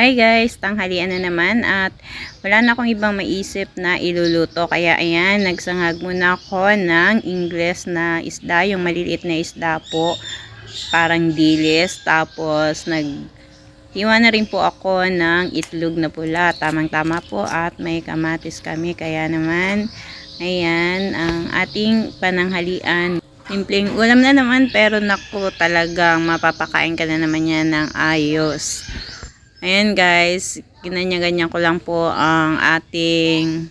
Hi guys, tanghalian na naman? At wala na akong ibang maisip na iluluto. Kaya ayan, nagsangag muna ako ng Ingles na isda, yung maliliit na isda po, parang dilis, tapos nag na rin po ako ng itlog na pula, tamang tama po. At may kamatis kami. Kaya naman ayan ang ating pananghalian. Simpleng ulam na naman pero naku talagang mapapakain ka na naman yan ng ayos. Ayan guys, ginanya-ganyan ko lang po ang ating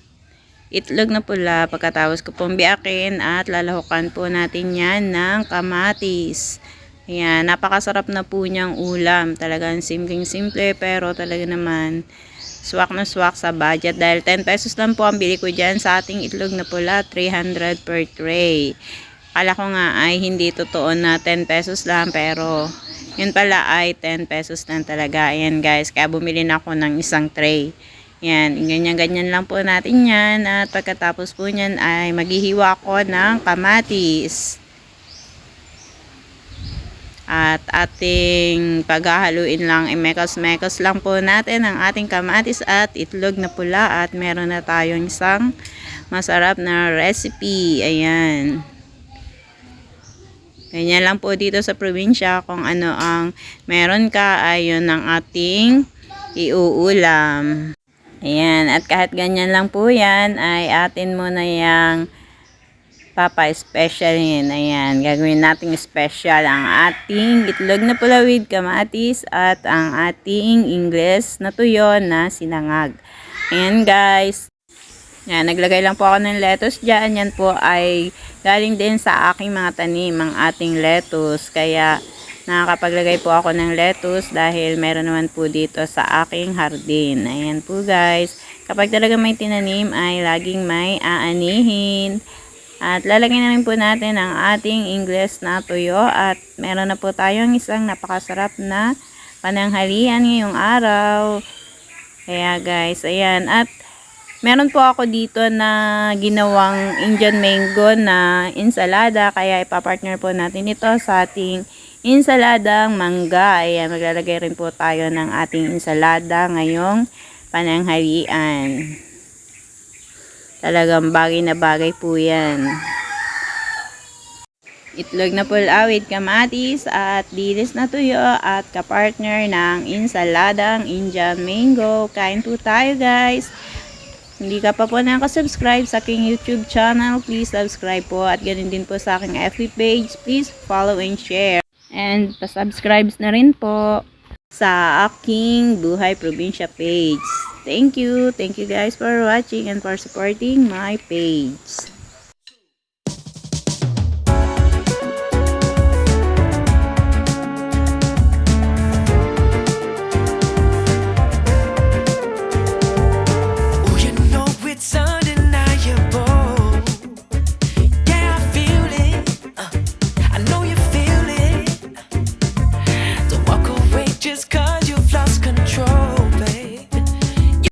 itlog na pula pagkatapos ko pong biyakin at lalahukan po natin yan ng kamatis. Ayan, napakasarap na po niyang ulam. Talagang simpleng-simple pero talaga naman swak na swak sa budget dahil 10 pesos lang po ang bili ko dyan sa ating itlog na pula, 300 per tray. Kala ko nga ay hindi totoo na 10 pesos lang pero yun pala ay 10 pesos lang talaga. Ayan guys, kaya bumili na ako ng isang tray. Yan, ganyan-ganyan lang po natin yan. At pagkatapos po niyan ay maghihiwa ako ng kamatis. At ating paghahaluin lang, imekos-mekos lang po natin ang ating kamatis at itlog na pula. At meron na tayong isang masarap na recipe. Ayan. Ganyan lang po dito sa probinsya kung ano ang meron ka ayun ang ating iuulam. Ayan, at kahit ganyan lang po yan ay atin mo na yung papa specialin. Ayan, gagawin nating special ang ating itlog na pula with kamatis at ang ating ingles na tuyo na sinangag. Ayan guys, yan, naglagay lang po ako ng lettuce dyan. Yan po ay galing din sa aking mga tanim, ang ating lettuce. Kaya nakakapaglagay po ako ng lettuce dahil meron naman po dito sa aking hardin. Ayan po guys. Kapag talaga may tinanim ay laging may aanihin. At lalagyan na rin po natin ang ating ingles na tuyo. At meron na po tayong isang napakasarap na pananghalian ngayong araw. Kaya guys, ayan. At Meron po ako dito na ginawang Indian mango na ensalada. Kaya ipapartner po natin ito sa ating ensaladang mangga. Ayan, maglalagay rin po tayo ng ating ensalada ngayong pananghalian. Talagang bagay na bagay po yan. Itlog na pulawid, kamatis at dilis na tuyo at kapartner ng ensaladang Indian mango. Kain po tayo guys. Hindi ka pa po nakasubscribe sa aking YouTube channel, please subscribe po. At ganun din po sa aking FB page, please follow and share. And pasubscribe na rin po sa aking Buhay Probinsya page. Thank you. Thank you guys for watching and for supporting my page. just cause